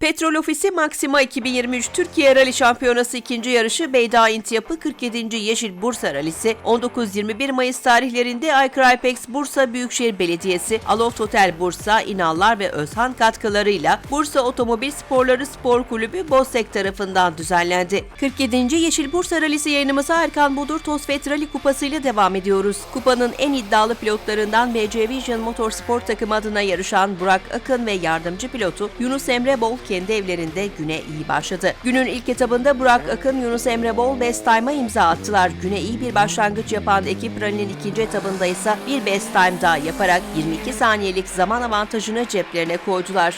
Petrol Ofisi Maxima 2023 Türkiye Rally Şampiyonası ikinci yarışı Beyda İntiyapı 47. Yeşil Bursa Rallisi 19-21 Mayıs tarihlerinde Aykraypex Bursa Büyükşehir Belediyesi, Aloft Otel Bursa, İnallar ve Özhan katkılarıyla Bursa Otomobil Sporları Spor Kulübü Boztek tarafından düzenlendi. 47. Yeşil Bursa Rallisi yayınımıza Erkan Budur Tosfet Rally Kupası ile devam ediyoruz. Kupanın en iddialı pilotlarından BC Vision Motorsport takımı adına yarışan Burak Akın ve yardımcı pilotu Yunus Emre Bol kendi evlerinde güne iyi başladı. Günün ilk etabında Burak Akın, Yunus Emre Bol best time'a imza attılar. Güne iyi bir başlangıç yapan ekip rally'nin ikinci etabında ise bir best time daha yaparak 22 saniyelik zaman avantajını ceplerine koydular.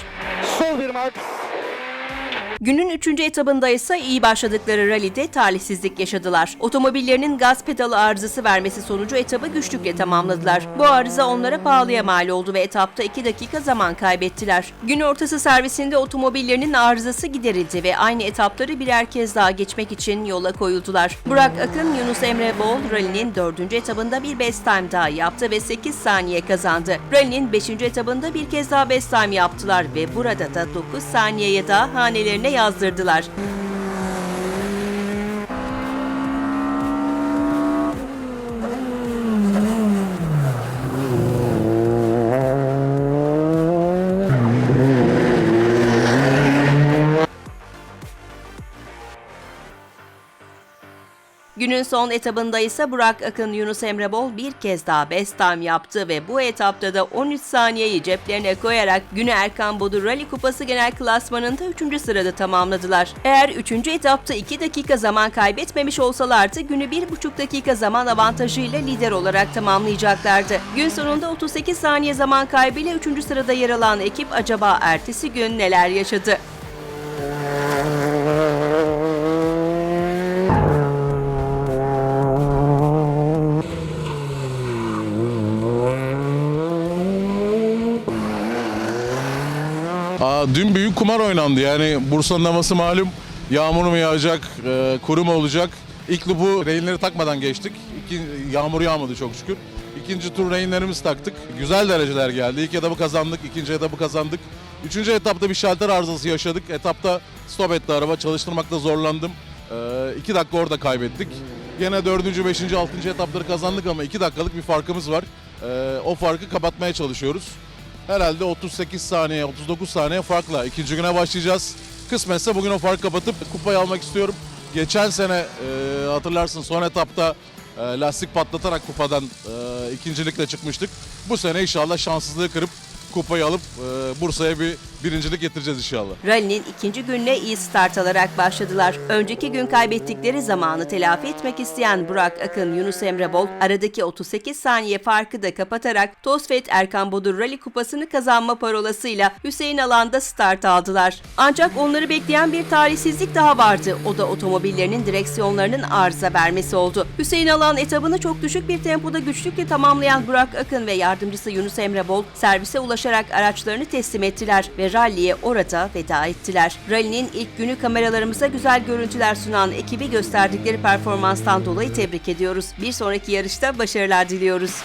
Sol bir mark. Günün üçüncü etabında ise iyi başladıkları rallide talihsizlik yaşadılar. Otomobillerinin gaz pedalı arızası vermesi sonucu etabı güçlükle tamamladılar. Bu arıza onlara pahalıya mal oldu ve etapta 2 dakika zaman kaybettiler. Gün ortası servisinde otomobillerinin arızası giderildi ve aynı etapları birer kez daha geçmek için yola koyuldular. Burak Akın, Yunus Emre Bol rallinin dördüncü etabında bir best time daha yaptı ve 8 saniye kazandı. Rallinin beşinci etabında bir kez daha best time yaptılar ve burada da 9 saniyeye daha hanelerine yazdırdılar. Günün son etabında ise Burak Akın Yunus Emre Bol bir kez daha best time yaptı ve bu etapta da 13 saniyeyi ceplerine koyarak günü Erkan Bodur Rally Kupası genel klasmanında 3. sırada tamamladılar. Eğer 3. etapta 2 dakika zaman kaybetmemiş olsalardı günü 1,5 dakika zaman avantajıyla lider olarak tamamlayacaklardı. Gün sonunda 38 saniye zaman kaybıyla 3. sırada yer alan ekip acaba ertesi gün neler yaşadı? Aa, dün büyük kumar oynandı yani Bursa'nın havası malum yağmur mu yağacak, e, kuru mu olacak. İlk lupu rehinleri takmadan geçtik. İki, yağmur yağmadı çok şükür. İkinci tur rehinlerimizi taktık. Güzel dereceler geldi. İlk etabı kazandık, ikinci etabı kazandık. Üçüncü etapta bir şalter arızası yaşadık. Etapta stop etti araba, çalıştırmakta zorlandım. E, iki dakika orada kaybettik. Gene dördüncü, beşinci, altıncı etapları kazandık ama iki dakikalık bir farkımız var. E, o farkı kapatmaya çalışıyoruz. Herhalde 38 saniye, 39 saniye farkla ikinci güne başlayacağız. Kısmetse bugün o farkı kapatıp kupayı almak istiyorum. Geçen sene e, hatırlarsın son etapta e, lastik patlatarak kupadan e, ikincilikle çıkmıştık. Bu sene inşallah şanssızlığı kırıp kupayı alıp e, Bursa'ya bir birincilik getireceğiz inşallah. Rally'nin ikinci gününe iyi start alarak başladılar. Önceki gün kaybettikleri zamanı telafi etmek isteyen Burak Akın, Yunus Emre Bol aradaki 38 saniye farkı da kapatarak Tosfet Erkan Bodur Rally Kupası'nı kazanma parolasıyla Hüseyin Alan'da start aldılar. Ancak onları bekleyen bir talihsizlik daha vardı. O da otomobillerinin direksiyonlarının arıza vermesi oldu. Hüseyin Alan etabını çok düşük bir tempoda güçlükle tamamlayan Burak Akın ve yardımcısı Yunus Emre Bol servise ulaşarak araçlarını teslim ettiler ve ralliye orada veda ettiler. Rally'nin ilk günü kameralarımıza güzel görüntüler sunan ekibi gösterdikleri performanstan dolayı tebrik ediyoruz. Bir sonraki yarışta başarılar diliyoruz.